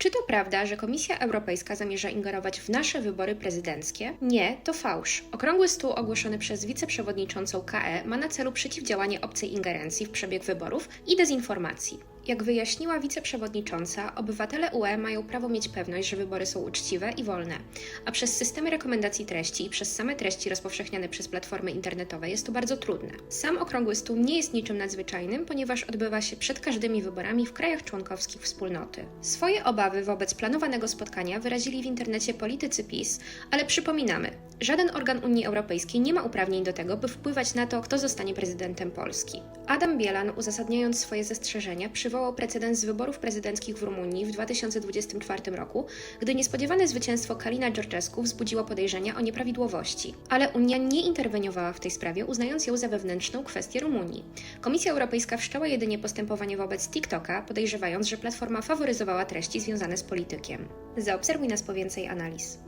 Czy to prawda, że Komisja Europejska zamierza ingerować w nasze wybory prezydenckie? Nie, to fałsz. Okrągły stół ogłoszony przez wiceprzewodniczącą KE ma na celu przeciwdziałanie obcej ingerencji w przebieg wyborów i dezinformacji. Jak wyjaśniła wiceprzewodnicząca, obywatele UE mają prawo mieć pewność, że wybory są uczciwe i wolne, a przez systemy rekomendacji treści i przez same treści rozpowszechniane przez platformy internetowe jest to bardzo trudne. Sam okrągły stół nie jest niczym nadzwyczajnym, ponieważ odbywa się przed każdymi wyborami w krajach członkowskich wspólnoty. Swoje obawy wobec planowanego spotkania wyrazili w internecie politycy PiS, ale przypominamy, żaden organ Unii Europejskiej nie ma uprawnień do tego, by wpływać na to, kto zostanie prezydentem Polski. Adam Bielan, uzasadniając swoje zastrzeżenia, przywołał precedens wyborów prezydenckich w Rumunii w 2024 roku, gdy niespodziewane zwycięstwo Kalina Georgescu wzbudziło podejrzenia o nieprawidłowości. Ale Unia nie interweniowała w tej sprawie, uznając ją za wewnętrzną kwestię Rumunii. Komisja Europejska wszczęła jedynie postępowanie wobec TikToka, podejrzewając, że platforma faworyzowała treści związane z politykiem. Zaobserwuj nas po więcej analiz.